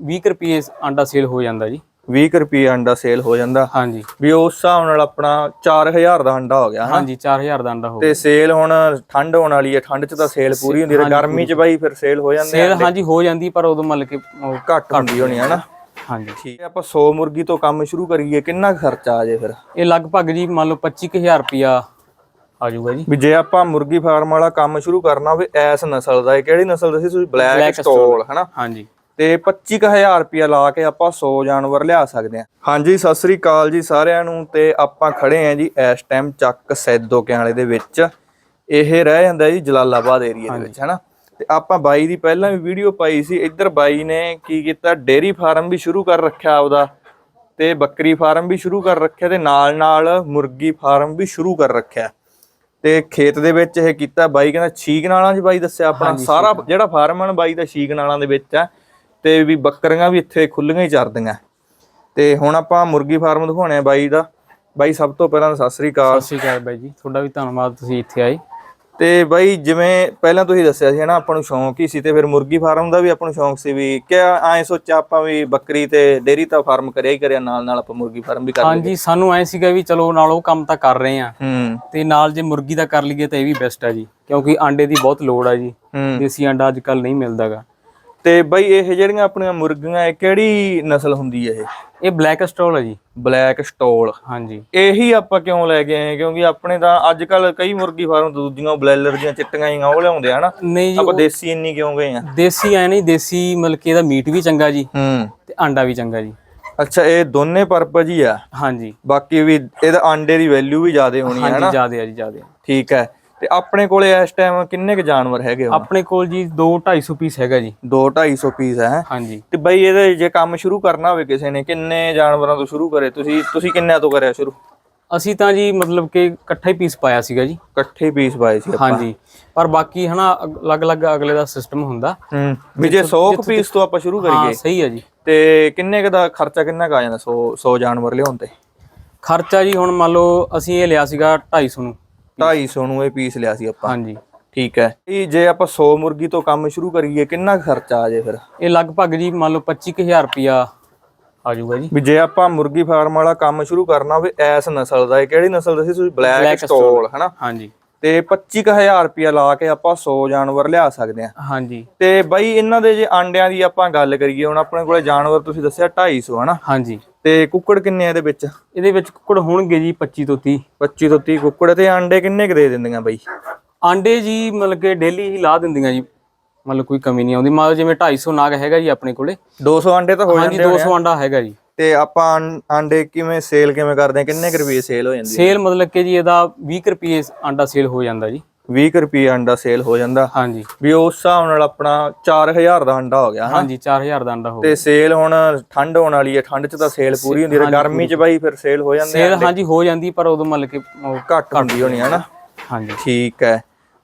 20 ਰੁਪਏ ਆਂਡਾ ਸੇਲ ਹੋ ਜਾਂਦਾ ਜੀ। 20 ਰੁਪਏ ਅੰਡਾ ਸੇਲ ਹੋ ਜਾਂਦਾ। ਹਾਂਜੀ। ਵੀ ਉਸ ਹਿਸਾਬ ਨਾਲ ਆਪਣਾ 4000 ਦਾ ਅੰਡਾ ਹੋ ਗਿਆ ਹਾਂਜੀ 4000 ਦਾ ਆਂਡਾ ਹੋ ਤੇ ਸੇਲ ਹੁਣ ਠੰਡ ਹੋਣ ਵਾਲੀ ਹੈ ਠੰਡ 'ਚ ਤਾਂ ਸੇਲ ਪੂਰੀ ਹੁੰਦੀ ਹੈ ਗਰਮੀ 'ਚ ਬਾਈ ਫਿਰ ਸੇਲ ਹੋ ਜਾਂਦੇ ਸੇਲ ਹਾਂਜੀ ਹੋ ਜਾਂਦੀ ਪਰ ਉਦੋਂ ਮਤਲਬ ਕਿ ਘੱਟ ਹੁੰਦੀ ਹੋਣੀ ਹੈ ਨਾ ਹਾਂਜੀ। ਠੀਕ ਹੈ ਆਪਾਂ 100 ਮੁਰਗੀ ਤੋਂ ਕੰਮ ਸ਼ੁਰੂ ਕਰੀਏ ਕਿੰਨਾ ਖਰਚਾ ਆ ਜੇ ਫਿਰ? ਇਹ ਲਗਭਗ ਜੀ ਮੰਨ ਲਓ 25000 ਰੁਪਿਆ ਆ ਜਾਊਗਾ ਜੀ। ਵੀ ਜੇ ਆਪਾਂ ਮੁਰਗੀ ਫਾਰਮ ਵਾਲਾ ਕੰਮ ਸ਼ੁਰੂ ਕਰਨਾ ਹੋਵੇ ਐਸ ਨਸਲ ਦਾ ਇਹ ਕਿਹੜੀ ਨਸਲ ਦਾ ਸੀ? ਤੁਸੀਂ ਬਲੈਕ ਸਟੋਲ ਹਨਾ? ਹਾਂਜੀ। ਤੇ 25000 ਰੁਪਇਆ ਲਾ ਕੇ ਆਪਾਂ 100 ਜਾਨਵਰ ਲਿਆ ਸਕਦੇ ਹਾਂ। ਹਾਂਜੀ ਸਤਿ ਸ੍ਰੀ ਅਕਾਲ ਜੀ ਸਾਰਿਆਂ ਨੂੰ ਤੇ ਆਪਾਂ ਖੜੇ ਆਂ ਜੀ ਇਸ ਟਾਈਮ ਚੱਕ ਸੈਦੋ ਵਾਲੇ ਦੇ ਵਿੱਚ। ਇਹ ਰਹਿ ਜਾਂਦਾ ਜੀ ਜਲਾਲਾਬਾਦ ਏਰੀਆ ਦੇ ਵਿੱਚ ਹਨਾ? ਤੇ ਆਪਾਂ ਬਾਈ ਦੀ ਪਹਿਲਾਂ ਵੀ ਵੀਡੀਓ ਪਾਈ ਸੀ ਇੱਧਰ ਬਾਈ ਨੇ ਕੀ ਕੀਤਾ ਡੇਰੀ ਫਾਰਮ ਵੀ ਸ਼ੁਰੂ ਕਰ ਰੱਖਿਆ ਆਪਦਾ ਤੇ ਬੱਕਰੀ ਫਾਰਮ ਵੀ ਸ਼ੁਰੂ ਕਰ ਰੱਖਿਆ ਤੇ ਨਾਲ ਨਾਲ ਮੁਰਗੀ ਫਾਰਮ ਵੀ ਸ਼ੁਰੂ ਕਰ ਰੱਖਿਆ। ਤੇ ਖੇਤ ਦੇ ਵਿੱਚ ਇਹ ਕੀਤਾ ਬਾਈ ਕਹਿੰਦਾ ਛੀਕ ਨਾਲਾਂ 'ਚ ਬਾਈ ਦੱਸਿਆ ਆਪਣਾ ਸਾਰਾ ਜਿਹੜਾ ਫਾਰਮ ਆ ਬਾਈ ਦਾ ਛੀਕ ਨਾਲਾਂ ਦੇ ਵਿੱਚ ਆ। ਤੇ ਵੀ ਬੱਕਰੀਆਂ ਵੀ ਇੱਥੇ ਖੁੱਲੀਆਂ ਹੀ ਚਰਦੀਆਂ। ਤੇ ਹੁਣ ਆਪਾਂ ਮੁਰਗੀ ਫਾਰਮ ਦਿਖਾਉਣੇ ਆ ਬਾਈ ਦਾ। ਬਾਈ ਸਭ ਤੋਂ ਪਹਿਲਾਂ ਸਤਿ ਸ੍ਰੀ ਅਕਾਲ। ਸਤਿ ਸ਼੍ਰੀ ਅਕਾਲ ਬਾਈ ਜੀ। ਤੁਹਾਡਾ ਵੀ ਧੰਨਵਾਦ ਤੁਸੀਂ ਇੱਥੇ ਆਏ। ਤੇ ਬਾਈ ਜਿਵੇਂ ਪਹਿਲਾਂ ਤੁਸੀਂ ਦੱਸਿਆ ਸੀ ਨਾ ਆਪਾਂ ਨੂੰ ਸ਼ੌਂਕ ਹੀ ਸੀ ਤੇ ਫਿਰ ਮੁਰਗੀ ਫਾਰਮ ਦਾ ਵੀ ਆਪਾਂ ਨੂੰ ਸ਼ੌਂਕ ਸੀ ਵੀ ਕਿ ਐਂ ਸੋਚਿਆ ਆਪਾਂ ਵੀ ਬੱਕਰੀ ਤੇ ਡੇਰੀ ਤਾਂ ਫਾਰਮ ਕਰਿਆ ਹੀ ਕਰਿਆ ਨਾਲ ਨਾਲ ਆਪਾਂ ਮੁਰਗੀ ਫਾਰਮ ਵੀ ਕਰ ਲਈਏ। ਹਾਂਜੀ ਸਾਨੂੰ ਐ ਸੀਗਾ ਵੀ ਚਲੋ ਨਾਲ ਉਹ ਕੰਮ ਤਾਂ ਕਰ ਰਹੇ ਆ ਹੂੰ। ਤੇ ਨਾਲ ਜੇ ਮੁਰਗੀ ਦਾ ਕਰ ਲਈਏ ਤਾਂ ਇਹ ਵੀ ਬੈਸਟ ਆ ਜੀ ਕਿਉਂਕਿ ਆਂਡੇ ਦੀ ਬਹੁਤ ਲੋੜ ਆ ਜੀ। ਦੇਸੀ ਆਂਡਾ ਅੱਜ ਕੱਲ ਨਹੀਂ ਮਿਲਦਾਗਾ ਤੇ ਬਾਈ ਇਹ ਜਿਹੜੀਆਂ ਆਪਣੀਆਂ ਮੁਰਗੀਆਂ ਇਹ ਕਿਹੜੀ ਨਸਲ ਹੁੰਦੀ ਹੈ ਇਹ? ਇਹ ਬਲੈਕ ਸਟੋਲ ਹੈ ਜੀ। Black stole. ਹਾਂਜੀ। ਇਹੀ ਆਪਾਂ ਕਿਉਂ ਲੈ ਕੇ ਆਏ? ਕਿਉਂਕਿ ਆਪਣੇ ਤਾਂ ਅੱਜ ਕੱਲ ਕਈ ਮੁਰਗੀ ਫਾਰਮ ਦੂਜੀਆਂ ਬਲੈਲਰ ਦੀਆਂ ਚਿੱਟੀਆਂ ਹੀ ਉਹ ਲਿਆਉਂਦੇ ਹਨਾ? ਨਹੀਂ ਜੀ ਆਪਾਂ ਦੇਸੀ ਇੰਨੀ ਕਿਉਂ ਗਏ ਆ? ਦੇਸੀ ਐ ਨਹੀਂ ਦੇਸੀ ਮਤਲਬ ਕਿ ਇਹਦਾ ਮੀਟ ਵੀ ਚੰਗਾ ਜੀ ਹੂੰ। ਤੇ ਆਂਡਾ ਵੀ ਚੰਗਾ ਜੀ। ਅੱਛਾ ਇਹ ਦੋਨੇ ਪਰਪਸ ਹੀ ਆ? ਹਾਂਜੀ। ਬਾਕੀ ਵੀ ਇਹਦਾ ਆਂਡੇ ਦੀ ਵੈਲਿਊ ਵੀ ਜ਼ਿਆਦਾ ਹੋਣੀ ਹੈ ਹਾਂਜੀ ਹਨਾ? ਜਿਆਦੇ ਆ ਜੀ ਜਿਆਦੇ ਠੀਕ ਹੈ। ਤੇ ਆਪਣੇ ਕੋਲੇ ਇਸ ਟਾਈਮ ਕਿੰਨੇ ਕ ਜਾਨਵਰ ਹੈਗੇ ਹੁਣ? ਆਪਣੇ ਕੋਲ ਜੀ 2 250 ਪੀਸ ਹੈਗਾ ਜੀ। 2 250 ਪੀਸ ਹੈ। ਹਾਂਜੀ। ਤੇ ਬਈ ਇਹਦੇ ਜੇ ਕੰਮ ਸ਼ੁਰੂ ਕਰਨਾ ਹੋਵੇ ਕਿਸੇ ਨੇ ਕਿੰਨੇ ਜਾਨਵਰਾਂ ਤੋਂ ਸ਼ੁਰੂ ਕਰੇ? ਤੁਸੀਂ ਤੁਸੀਂ ਕਿੰਨਿਆਂ ਤੋਂ ਕਰਿਆ ਸ਼ੁਰੂ? ਅਸੀਂ ਤਾਂ ਜੀ ਮਤਲਬ ਕਿ ਇਕੱਠਾ ਹੀ ਪੀਸ ਪਾਇਆ ਸੀਗਾ ਜੀ। ਇਕੱਠੇ ਪੀਸ ਪਾਏ ਸੀ ਆਪਾਂ। ਹਾਂਜੀ। ਪਰ ਬਾਕੀ ਹਨਾ ਅਲੱਗ-ਅਲੱਗ ਅਗਲੇ ਦਾ ਸਿਸਟਮ ਹੁੰਦਾ। ਹੂੰ। ਵੀ ਜੇ 100 ਪੀਸ ਤੋਂ ਆਪਾਂ ਸ਼ੁਰੂ ਹਾਂ ਕਰੀਏ। ਸਹੀ ਹੈ ਜੀ। ਤੇ ਕਿੰਨੇ ਕ ਦਾ ਖਰਚਾ ਕਿੰਨਾ ਕ ਆ ਜਾਂਦਾ 100 100 ਜਾਨਵਰ ਲਿਆਉਣ ਤੇ? ਖਰਚਾ ਜੀ ਹੁਣ ਮੰਨ ਲਓ ਅਸੀਂ ਇਹ ਲਿਆ ਸੀਗਾ 250 ਨੂੰ। 250 ਨੂੰ ਇਹ ਪੀਸ ਲਿਆ ਸੀ ਆਪਾਂ। ਹਾਂਜੀ। ਠੀਕ ਹੈ। ਇਹ ਜੇ ਆਪਾਂ 100 ਮੁਰਗੀ ਤੋਂ ਕੰਮ ਸ਼ੁਰੂ ਕਰੀਏ ਕਿੰਨਾ ਖਰਚਾ ਆ ਜੇ ਫਿਰ? ਇਹ ਲਗਭਗ ਜੀ ਮੰਨ ਲਓ 25000 ਰੁਪਿਆ ਆ ਜਾਊਗਾ ਜੀ। ਵੀ ਜੇ ਆਪਾਂ ਮੁਰਗੀ ਫਾਰਮ ਵਾਲਾ ਕੰਮ ਸ਼ੁਰੂ ਕਰਨਾ ਹੋਵੇ ਐਸ ਨਸਲ ਦਾ ਇਹ ਕਿਹੜੀ ਨਸਲ ਦਾ ਸੀ? ਤੁਸੀਂ ਬਲੈਕ ਸਟੋਲ ਹਨਾ? ਹਾਂਜੀ। ਤੇ 25000 ਰੁਪਇਆ ਲਾ ਕੇ ਆਪਾਂ 100 ਜਾਨਵਰ ਲਿਆ ਸਕਦੇ ਆ ਹਾਂਜੀ। ਤੇ ਬਾਈ ਇਹਨਾਂ ਦੇ ਜੇ ਆਂਡਿਆਂ ਦੀ ਆਪਾਂ ਗੱਲ ਕਰੀਏ ਹੁਣ ਆਪਣੇ ਕੋਲੇ ਜਾਨਵਰ ਤੁਸੀਂ ਦੱਸਿਆ 250 ਹਨਾ? ਹਾਂਜੀ। ਤੇ ਕੁੱਕੜ ਕਿੰਨੇ ਆ ਇਹਦੇ ਵਿੱਚ? ਇਹਦੇ ਵਿੱਚ ਕੁੱਕੜ ਹੋਣਗੇ ਜੀ 25 ਤੋਂ 30 25 ਤੋਂ 30 ਕੁੱਕੜ ਤੇ ਆਂਡੇ ਕਿੰਨੇ ਕੁ ਦੇ ਦਿੰਦੀਆਂ ਬਾਈ? ਆਂਡੇ ਜੀ ਮਤਲਬ ਕਿ ਡੇਲੀ ਹੀ ਲਾ ਦਿੰਦੀਆਂ ਜੀ ਮਤਲਬ ਕੋਈ ਕਮੀ ਨਹੀਂ ਆਉਂਦੀ। ਮਤਲਬ ਜਿਵੇਂ 250 ਨਾਗ ਹੈਗਾ ਜੀ ਆਪਣੇ ਕੋਲੇ। 200 ਆਂਡੇ ਤਾਂ ਹੋ ਹਾਂਜੀ ਜਾਂਦੇ 200 ਆਂਡਾ ਹੈਗਾ ਜੀ। ਤੇ ਆਪਾਂ ਆਂਡੇ ਕਿਵੇਂ ਸੇਲ ਕਿਵੇਂ ਕਰਦੇ ਆ? ਕਿੰਨੇ ਕੁ ਰੁਪਏ ਸੇਲ ਹੋ ਜਾਂਦੀ ਸੇਲ ਮਤਲਬ ਕਿ ਜੀ ਇਹਦਾ 20 ਰੁਪਏ ਆਂਡਾ ਸੇਲ ਹੋ ਜਾਂਦਾ ਜੀ। 20 ਰੁਪਏ ਆਂਡਾ ਸੇਲ ਹੋ ਜਾਂਦਾ। ਹਾਂਜੀ। ਵੀ ਉਸ ਹਿਸਾਬ ਨਾਲ ਆਪਣਾ 4000 ਦਾ ਆਂਡਾ ਹੋ ਗਿਆ ਹਾਂਜੀ 4000 ਦਾ ਆਂਡਾ ਹੋ ਤੇ ਸੇਲ ਹੁਣ ਠੰਡ ਹੋਣ ਵਾਲੀ ਹੈ ਠੰਡ 'ਚ ਤਾਂ ਸੇਲ ਪੂਰੀ ਹੁੰਦੀ ਹੈ ਗਰਮੀ 'ਚ ਬਾਈ ਫਿਰ ਸੇਲ ਹੋ ਜਾਂਦੇ ਸੇਲ ਹਾਂਜੀ ਹੋ ਜਾਂਦੀ ਪਰ ਉਦੋਂ ਮਤਲਬ ਕਿ ਘੱਟ ਹੁੰਦੀ ਹੋਣੀ ਹੈ ਨਾ ਹਾਂਜੀ। ਠੀਕ ਹੈ।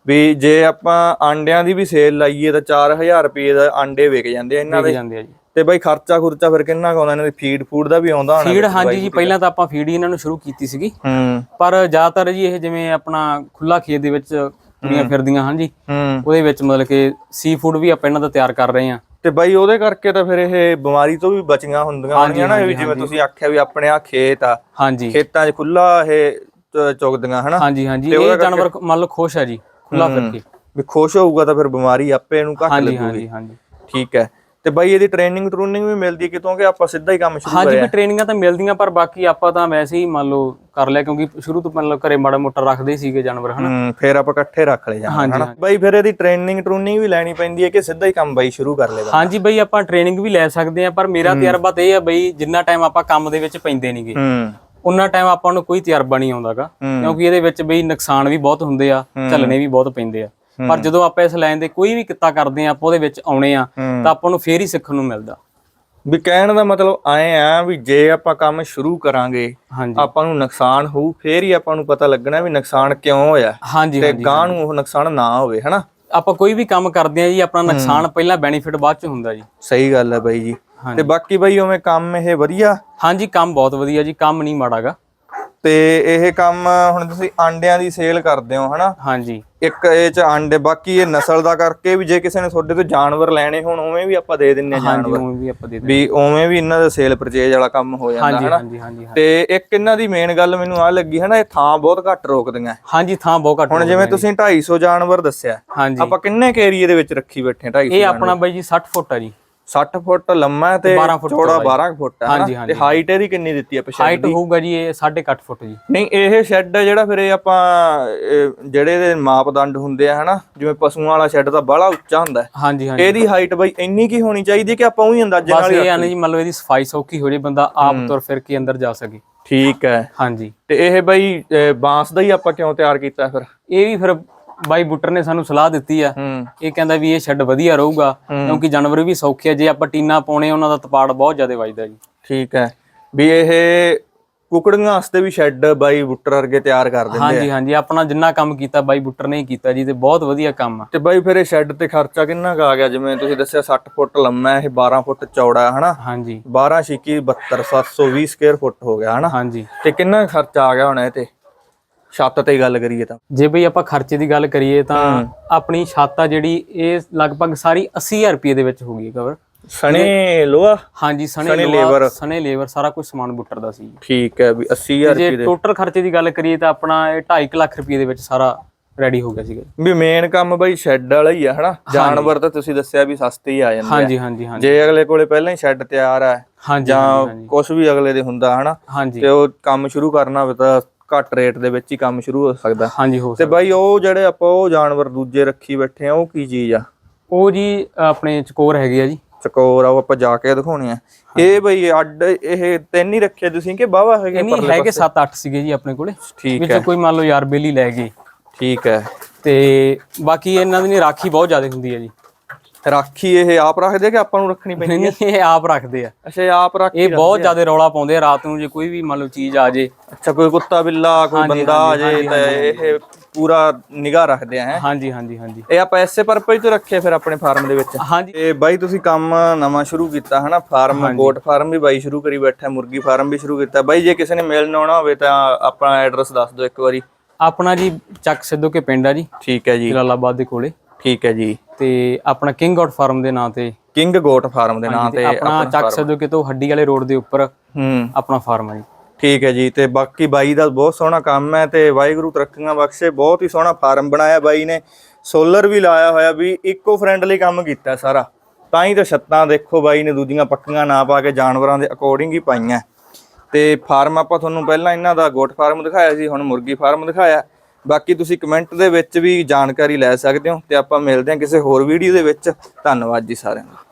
ਵੀ ਜੇ ਆਪਾਂ ਆਂਡਿਆਂ ਦੀ ਵੀ ਸੇਲ ਲਾਈਏ ਤਾਂ 4000 ਰੁਪਏ ਦਾ ਆਂਡੇ ਵਿਕ ਜਾਂਦੇ ਇਹਨਾਂ ਵਿਕ ਦੇ। ਜਾਂਦੇ ਆ ਜੀ। ਤੇ ਬਾਈ ਖਰਚਾ ਖੁਰਚਾ ਫਿਰ ਕਿੰਨਾ ਕੁ ਆਉਂਦਾ? ਇਹਨਾਂ ਦੇ ਫੀਡ ਫੂਡ ਦਾ ਵੀ ਆਉਂਦਾ ਹੋਣਾ ਫੀਡ ਹਾਂਜੀ ਜੀ ਪਹਿਲਾਂ ਤਾਂ ਆਪਾਂ ਫੀਡ ਹੀ ਇਹਨਾਂ ਨੂੰ ਸ਼ੁਰੂ ਕੀਤੀ ਸੀਗੀ। ਹੂੰ। ਪਰ ਜ਼ਿਆਦਾਤਰ ਜੀ ਇਹ ਜਿਵੇਂ ਆਪਣਾ ਖੁੱਲਾ ਖੇਤ ਦੇ ਵਿੱਚ ਕੁੜੀਆਂ ਫਿਰਦੀਆਂ ਹਾਂਜੀ। ਹੂੰ। ਉਹਦੇ ਵਿੱਚ ਮਤਲਬ ਕਿ ਸੀ ਫੂਡ ਵੀ ਆਪਾਂ ਇਹਨਾਂ ਦਾ ਤਿਆਰ ਕਰ ਰਹੇ ਹਾਂ। ਤੇ ਬਾਈ ਉਹਦੇ ਕਰਕੇ ਤਾਂ ਫਿਰ ਇਹ ਬਿਮਾਰੀ ਤੋਂ ਵੀ ਬਚੀਆਂ ਹੁੰਦੀਆਂ ਹੋਣਗੀਆਂ ਨਾ ਜਿਵੇਂ ਤੁਸੀਂ ਆਖਿਆ ਵੀ ਆਪਣੇ ਆ ਖੇਤ ਆ ਹਾਂਜੀ। ਖੇਤਾਂ 'ਚ ਖੁੱਲਾ ਇਹ ਚੁਗਦੀਆਂ ਹਨਾ? ਹਾਂਜੀ ਹਾਂਜੀ। ਇਹ ਜਾਨਵਰ ਮੰਨ ਲਓ ਖੁਸ਼ ਹੈ ਜੀ ਖੁੱਲਾ ਫਿਰ ਕੇ ਵੀ ਖੁਸ਼ ਹੋਊਗਾ ਤਾਂ ਫਿਰ ਬਿਮਾਰੀ ਆਪੇ ਇਹਨੂੰ ਘੱਟ ਲੱਗੂਗੀ ਹਾਂਜੀ ਹਾਂਜੀ। ਠੀਕ ਹੈ। ਤੇ ਬਾਈ ਇਹਦੀ ਟ੍ਰੇਨਿੰਗ ਟਰੂਨਿੰਗ ਵੀ ਮਿਲਦੀ ਕਿਤੋਂ ਕਿ ਆਪਾਂ ਸਿੱਧਾ ਹੀ ਕੰਮ ਸ਼ੁਰੂ ਹਾਂਜੀ ਕਰਿਆ। ਵੀ ਟ੍ਰੇਨਿੰਗਾਂ ਤਾਂ ਮਿਲਦੀਆਂ ਪਰ ਬਾਕੀ ਆਪਾਂ ਤਾਂ ਵੈਸੇ ਹੀ ਮੰਨ ਲਓ ਕਰ ਲਿਆ ਕਿਉਂਕਿ ਸ਼ੁਰੂ ਤੋਂ ਮੰਨ ਲਓ ਘਰੇ ਮਾੜਾ ਮੋਟਾ ਰੱਖਦੇ ਸੀਗੇ ਜਾਨਵਰ ਹਨਾ? ਫਿਰ ਆਪਾਂ ਇਕੱਠੇ ਰੱਖ ਲਏ ਜਾਂਦੇ ਹਨਾ? ਬਾਈ ਫਿਰ ਇਹਦੀ ਟ੍ਰੇਨਿੰਗ ਟਰੂਨਿੰਗ ਵੀ ਲੈਣੀ ਪੈਂਦੀ ਹੈ ਕਿ ਸਿੱਧਾ ਹੀ ਕੰਮ ਬਾਈ ਸ਼ੁਰੂ ਕਰ ਲੇਗਾ ਹਾਂਜੀ ਬਈ ਆਪਾਂ ਟ੍ਰੇਨਿੰਗ ਵੀ ਲੈ ਸਕਦੇ ਆ ਪਰ ਮੇਰਾ ਤਜਰਬਾ ਤਾਂ ਇਹ ਆ ਬਈ ਜਿੰਨਾ ਟਾਈਮ ਆਪਾਂ ਕੰਮ ਦੇ ਵਿੱਚ ਪੈਂਦੇ ਨਹੀਂਗੇ ਹੂੰ। ਉਹਨਾਂ ਟਾਈਮ ਆਪਾਂ ਨੂੰ ਕੋਈ ਤਜਰਬਾ ਨਹੀਂ ਆਉਂਦਾਗਾ। ਕਿਉਂਕਿ ਇਹਦੇ ਵਿੱਚ ਬਈ ਨੁਕਸਾਨ ਵੀ ਬਹੁਤ ਹੁੰਦੇ ਆ ਝੱਲਣੇ ਵੀ ਬਹੁਤ ਪੈਂਦੇ ਆ। ਪਰ ਜਦੋਂ ਆਪਾਂ ਇਸ ਲਾਈਨ ਦੇ ਕੋਈ ਵੀ ਕਿੱਤਾ ਕਰਦੇ ਆ ਆਪਾਂ ਉਹਦੇ ਵਿੱਚ ਆਉਣੇ ਆ। ਤਾਂ ਆਪਾਂ ਨੂੰ ਫੇਰ ਹੀ ਸਿੱਖਣ ਨੂੰ ਮਿਲਦਾ। ਵੀ ਕਹਿਣ ਦਾ ਮਤਲਬ ਆਏ ਆ ਵੀ ਜੇ ਆਪਾਂ ਕੰਮ ਸ਼ੁਰੂ ਕਰਾਂਗੇ ਆਪਾਂ ਨੂੰ ਨੁਕਸਾਨ ਹੋਊ ਫੇਰ ਹੀ ਆਪਾਂ ਨੂੰ ਪਤਾ ਲੱਗਣਾ ਵੀ ਨੁਕਸਾਨ ਕਿਉਂ ਹੋਇਆ। ਹਾਂਜੀ ਤੇ ਗਾਂ ਨੂੰ ਉਹ ਨੁਕਸਾਨ ਨਾ ਹੋਵੇ ਹਨਾ? ਆਪਾਂ ਕੋਈ ਵੀ ਕੰਮ ਕਰਦੇ ਆ ਜੀ ਆਪਣਾ ਨੁਕਸਾਨ ਪਹਿਲਾਂ ਬੈਨੀਫਿਟ ਬਾਅਦ ਚ ਹੁੰਦਾ ਜੀ। ਸਹੀ ਗੱਲ ਹੈ ਬਾਈ ਜੀ। ਤੇ ਬਾਕੀ ਬਾਈ ਉਵੇਂ ਕੰਮ ਇਹ ਵਧੀਆ? ਹਾਂਜੀ ਕੰਮ ਬਹੁਤ ਵਧੀਆ ਜੀ ਕੰਮ ਨਹੀਂ ਮਾੜਾਗਾ। ਤੇ ਇਹ ਕੰਮ ਹੁਣ ਤੁਸੀਂ ਆਂਡਿਆਂ ਦੀ ਸੇਲ ਕਰਦੇ ਹੋ ਹਨਾ? ਹਾਂਜੀ। ਇੱਕ ਇਹ ਚ ਆਂਡੇ ਬਾਕੀ ਇਹ ਨਸਲ ਦਾ ਕਰਕੇ ਵੀ ਜੇ ਕਿਸੇ ਨੇ ਤੁਹਾਡੇ ਤੋਂ ਜਾਨਵਰ ਲੈਣੇ ਹੋਣ ਉਵੇਂ ਵੀ ਆਪਾਂ ਦੇ ਦਿੰਨੇ ਜਾਨਵਰ। ਉਹ ਵੀ ਆਪਾਂ ਦੇ ਦਿੰਦੇ ਵੀ ਉਵੇਂ ਵੀ ਇਹਨਾਂ ਦਾ ਸੇਲ ਪਰਚੇਜ ਵਾਲਾ ਕੰਮ ਹੋ ਜਾਂਦਾ ਹਨਾ? ਹਾਂਜੀ ਹਾਂਜੀ। ਤੇ ਇੱਕ ਇਹਨਾਂ ਦੀ ਮੇਨ ਗੱਲ ਮੈਨੂੰ ਆ ਲੱਗੀ ਹਨਾ ਇਹ ਥਾਂ ਬਹੁਤ ਘੱਟ ਰੋਕਦੀਆਂ। ਹਾਂਜੀ ਥਾਂ ਬਹੁਤ ਘੱਟ ਹੁਣ ਜਿਵੇਂ। ਤੁਸੀਂ 250 ਜਾਨਵਰ ਦੱਸਿਆ ਹਾਂਜੀ। ਆਪਾਂ ਕਿੰਨੇ ਕੇ ਏਰੀਏ ਦੇ ਵਿੱਚ ਰੱਖੀ ਬੈਠੇ 250 ਇਹ ਆਪਣਾ ਬਾਈ ਜੀ 60 ਫੁੱਟ ਆ ਜੀ। 60 ਫੁੱਟ ਲੰਮਾ ਹੈ ਤੇ 12 ਫੁੱਟ ਚੌੜਾ ਚੌੜਾ 12 ਫੁੱਟ ਹੈ ਹਾਂਜੀ? ਹਾਂਜੀ, ਤੇ ਹਾਈਟ ਇਹਦੀ ਕਿੰਨੀ ਦਿੱਤੀ ਹੈ ਪਿਛੇ ਹਾਈਟ ਹੋਊਗਾ ਜੀ ਇਹ 8.5 ਫੁੱਟ ਜੀ। ਨਹੀਂ ਇਹ ਸ਼ੈੱਡ ਜਿਹੜਾ ਫਿਰ ਇਹ ਆਪਾਂ ਜਿਹੜੇ ਇਹਦੇ ਮਾਪਦੰਡ ਹੁੰਦੇ ਆ ਹਨਾ? ਜਿਵੇਂ ਪਸ਼ੂਆਂ ਵਾਲਾ ਸ਼ੈੱਡ ਤਾਂ ਬਾਹਲਾ ਉੱਚਾ ਹੁੰਦਾ ਹੈ। ਹਾਂਜੀ ਹਾਂਜੀ। ਇਹਦੀ ਹਾਈਟ ਬਈ ਇੰਨੀ ਕੀ ਹੋਣੀ ਚਾਹੀਦੀ ਹੈ ਕਿ ਆਪਾਂ ਉਹੀ ਅੰਦਾਜ਼ੇ ਬਸ ਨਾਲ ਹੀ ਇਹ ਆ ਜੀ ਮੰਨ ਲਓ ਇਹਦੀ ਸਫ਼ਾਈ ਸੌਖੀ ਹੋ ਜੇ ਬੰਦਾ ਆਪ ਤੁਰ ਫਿਰ ਕੇ ਅੰਦਰ ਜਾ ਸਕੇ। ਠੀਕ ਹੈ। ਹਾਂਜੀ। ਤੇ ਇਹ ਬਈ ਬਾਂਸ ਦਾ ਹੀ ਆਪਾਂ ਕਿਉਂ ਤਿਆਰ ਕੀਤਾ ਫਿਰ? ਇਹ ਵੀ ਫਿਰ ਬਾਈ ਬੁੱਟਰ ਨੇ ਸਾਨੂੰ ਸਲਾਹ ਦਿੱਤੀ ਆ। ਇਹ ਕਹਿੰਦਾ ਵੀ ਇਹ ਸ਼ੈੱਡ ਵਧੀਆ ਰਹੂਗਾ ਕਿਉਂਕਿ ਜਾਨਵਰ ਵੀ ਸੌਖੇ ਆ ਜੇ ਆਪਾਂ ਟੀਨਾ ਪਾਉਣੇ ਉਹਨਾਂ ਦਾ ਤਪਾੜ ਬਹੁਤ ਜ਼ਿਆਦਾ ਵੱਜਦਾ ਜੀ। ਠੀਕ ਹੈ। ਵੀ ਇਹ ਕੁਕੜੀਆਂ ਵਾਸਤੇ ਵੀ ਸ਼ੈੱਡ ਬਾਈ ਬੁੱਟਰ ਵਰਗੇ ਤਿਆਰ ਕਰ ਦਿੰਦੇ ਆ। ਹਾਂਜੀ ਹਾਂਜੀ ਆਪਣਾ ਜਿੰਨਾ ਕੰਮ ਕੀਤਾ ਬਾਈ ਬੁੱਟਰ ਨੇ ਹੀ ਕੀਤਾ ਜੀ ਤੇ ਬਹੁਤ ਵਧੀਆ ਕੰਮ ਆ। ਤੇ ਬਾਈ ਫਿਰ ਇਹ ਸ਼ੈੱਡ ਤੇ ਖਰਚਾ ਕਿੰਨਾ ਕੁ ਆ ਗਿਆ? ਜਿਵੇਂ ਤੁਸੀਂ ਦੱਸਿਆ 60 ਫੁੱਟ ਲੰਮਾ ਹੈ ਇਹ 12 ਫੁੱਟ ਚੌੜਾ ਹੈ ਹਨਾ? ਹਾਂਜੀ। 12 ਛਿੱਕੀ 72 720 ਸਕੁਅਰ ਫੁੱਟ ਹੋ ਗਿਆ ਹਨਾ? ਹਾਂਜੀ। ਤੇ ਕਿੰਨਾ ਖਰਚਾ ਆ ਗਿਆ ਹੁਣ ਇਹ ਤੇ? ਛੱਤ ਤੇ ਗੱਲ ਕਰੀਏ ਤਾਂ। ਜੇ ਬਈ ਆਪਾਂ ਖਰਚੇ ਦੀ ਗੱਲ ਕਰੀਏ ਤਾਂ ਆਪਣੀ ਛੱਤ ਆ ਜਿਹੜੀ ਇਹ ਲਗਭਗ ਸਾਰੀ 80000 ਰੁਪਏ ਦੇ ਵਿੱਚ ਹੋ ਗਈ ਕਵਰ ਸਣੇ ਲੋਹਾ? ਹਾਂਜੀ ਸਣੇ ਲੇਬਰ। ਸਣੇ ਲੇਬਰ ਸਾਰਾ ਕੁਝ ਸਮਾਨ ਬੁੱਟਰ ਦਾ ਸੀ। ਠੀਕ ਹੈ ਵੀ 80000 ਜੇ ਰੁਪਏ ਦੇ। ਟੋਟਲ ਖਰਚੇ ਦੀ ਗੱਲ ਕਰੀਏ ਤਾਂ ਆਪਣਾ ਇਹ 2.5 ਲੱਖ ਰੁਪਏ ਦੇ ਵਿੱਚ ਸਾਰਾ ਰੈਡੀ ਹੋ ਗਿਆ ਸੀਗਾ। ਵੀ ਮੇਨ ਕੰਮ ਬਾਈ ਸ਼ੈੱਡ ਵਾਲਾ ਹੀ ਆ ਹਨਾ? ਜਾਨਵਰ ਤਾਂ ਤੁਸੀਂ ਦੱਸਿਆ ਵੀ ਸਸਤੇ ਹੀ ਆ ਜਾਂਦੇ ਆ। ਹਾਂਜੀ ਹਾਂਜੀ ਹਾਂਜੀ। ਜੇ ਅਗਲੇ ਕੋਲੇ ਪਹਿਲਾਂ ਹੀ ਸ਼ੈੱਡ ਤਿਆਰ ਹਾਂਜੀ ਜਾਂ ਕੁਝ ਵੀ ਅਗਲੇ ਦੇ ਹੁੰਦਾ ਹਨਾ? ਤੇ ਉਹ ਕੰਮ ਸ਼ੁਰੂ ਕਰਨਾ ਹੋਵੇ ਤਾਂ ਘੱਟ ਰੇਟ ਦੇ ਵਿੱਚ ਹੀ ਕੰਮ ਸ਼ੁਰੂ ਹੋ ਸਕਦਾ। ਹਾਂਜੀ ਹੋ ਤੇ ਬਾਈ ਉਹ ਜਿਹੜੇ ਆਪਾਂ ਉਹ ਜਾਨਵਰ ਦੂਜੇ ਰੱਖੀ ਬੈਠੇ ਆ ਉਹ ਕੀ ਚੀਜ਼ ਆ? ਉਹ ਜੀ ਆਪਣੇ ਚਕੋਰ ਹੈਗੇ ਆ ਜੀ। ਚਕੋਰ ਆ ਉਹ ਆਪਾਂ ਜਾ ਕੇ ਦਿਖਾਉਣੇ ਆ। ਇਹ ਬਈ ਅੱਡ ਇਹ ਤਿੰਨ ਹੀ ਰੱਖੇ ਤੁਸੀਂ ਕਿ ਬਾਵਾ ਹੈਗੇ ਨਹੀਂ ਪਰਲੇ ਹੈਗੇ 7-8 ਸੀਗੇ ਜੀ ਆਪਣੇ ਕੋਲੇ। ਠੀਕ ਵਿੱਚ ਕੋਈ ਮੰਨ ਲਓ ਯਾਰ ਬੇਲੀ ਲੈ ਗਏ। ਠੀਕ ਹੈ। ਤੇ ਬਾਕੀ ਇਹਨਾਂ ਦੀ ਰਾਖੀ ਬਹੁਤ ਜ਼ਿਆਦਾ ਹੁੰਦੀ ਹੈ ਜੀ। ਰਾਖੀ ਇਹ ਆਪ ਰੱਖਦੇ ਕਿ ਆਪਾਂ ਨੂੰ ਰੱਖਣੀ ਪੈਂਦੀ ਨਹੀਂ ਨਹੀਂ ਇਹ ਆਪ ਰੱਖਦੇ ਆ। ਅੱਛਾ ਇਹ ਆਪ ਰੱਖ ਇਹ ਬਹੁਤ ਜ਼ਿਆਦਾ ਰੌਲਾ ਪਾਉਂਦੇ ਆ ਰਾਤ ਨੂੰ ਜੇ ਕੋਈ ਵੀ ਮੰਨ ਲਓ ਚੀਜ਼ ਆ ਜੇ। ਅੱਛਾ ਕੋਈ ਕੁੱਤਾ ਬਿੱਲਾ ਕੋਈ ਬੰਦਾ ਆ ਜੇ ਤਾਂ ਇਹ ਪੂਰਾ ਨਿਗਾਹ ਰੱਖਦੇ ਆ ਹੈ? ਹਾਂਜੀ ਹਾਂਜੀ ਹਾਂਜੀ। ਇਹ ਆਪਾਂ ਐਸੇ ਪਰਪਸ ਤੋਂ ਰੱਖੇ ਫਿਰ ਆਪਣੇ ਫਾਰਮ ਦੇ ਵਿੱਚ? ਹਾਂਜੀ। ਤੇ ਬਾਈ ਤੁਸੀਂ ਕੰਮ ਨਵਾਂ ਸ਼ੁਰੂ ਕੀਤਾ ਹਨਾ? ਫਾਰਮ ਗੋਟ ਫਾਰਮ ਵੀ ਬਾਈ ਸ਼ੁਰੂ ਕਰੀ ਬੈਠਾ ਮੁਰਗੀ ਫਾਰਮ ਵੀ ਸ਼ੁਰੂ ਕੀਤਾ। ਬਾਈ ਜੇ ਕਿਸੇ ਨੇ ਮੇਲ ਆਉਣਾ ਹੋਵੇ ਤਾਂ ਆਪਣਾ ਐਡਰੈਸ ਦੱਸ ਦਿਓ ਇੱਕ ਵਾਰੀ। ਆਪਣਾ ਜੀ ਚੱਕ ਸਿੱਧੂ ਕੇ ਪਿੰਡ ਆ ਜੀ। ਠੀਕ ਹੈ ਜੀ। ਜਲਾਲਾਬਾਦ ਦੇ ਕੋਲੇ। ਠੀਕ ਹੈ ਜੀ। ਤੇ ਆਪਣਾ ਕਿੰਗ ਆਊਟ ਫਾਰਮ ਦੇ ਨਾਂ ਤੇ। ਕਿੰਗ ਗੋਟ ਫਾਰਮ ਦੇ ਨਾਂ ਤੇ ਆਪਣਾ ਚੱਕ ਸਿੱਧੂ ਕੇ ਤੋਂ ਹੱਡੀ ਵਾਲੇ ਰੋਡ ਦੇ ਉੱਪਰ ਹੂੰ। ਆਪਣਾ ਫਾਰਮ ਆ ਜੀ। ਠੀਕ ਹੈ ਜੀ ਤੇ ਬਾਕੀ ਬਾਈ ਦਾ ਬਹੁਤ ਸੋਹਣਾ ਕੰਮ ਹੈ ਤੇ ਵਾਹਿਗੁਰੂ ਤਰੱਕੀਆਂ ਬਖਸ਼ੇ ਬਹੁਤ ਹੀ ਸੋਹਣਾ ਫਾਰਮ ਬਣਾਇਆ ਬਾਈ ਨੇ। ਸੋਲਰ ਵੀ ਲਾਇਆ ਹੋਇਆ ਵੀ ਇਕੋ ਫ੍ਰੈਂਡਲੀ ਕੰਮ ਕੀਤਾ ਸਾਰਾ। ਤਾਂ ਹੀ ਤਾਂ ਛੱਤਾਂ ਦੇਖੋ ਬਾਈ ਨੇ ਦੂਜੀਆਂ ਪੱਕੀਆਂ ਨਾ ਪਾ ਕੇ ਜਾਨਵਰਾਂ ਦੇ ਅਕੋਰਡਿੰਗ ਹੀ ਪਾਈਆਂ। ਤੇ ਫਾਰਮ ਆਪਾਂ ਤੁਹਾਨੂੰ ਪਹਿਲਾਂ ਇਹਨਾਂ ਦਾ ਗੋਟ ਫਾਰਮ ਦਿਖਾਇਆ ਸੀ ਹੁਣ ਮੁਰਗੀ ਫਾਰਮ ਦਿਖਾਇਆ। ਬਾਕੀ ਤੁਸੀਂ ਕਮੈਂਟ ਦੇ ਵਿੱਚ ਵੀ ਜਾਣਕਾਰੀ ਲੈ ਸਕਦੇ ਹੋ ਤੇ ਆਪਾਂ ਮਿਲਦੇ ਹਾਂ ਕਿਸੇ ਹੋਰ ਵੀਡੀਓ ਦੇ ਵਿੱਚ। ਧੰਨਵਾਦ ਜੀ ਸਾਰਿਆਂ ਦਾ।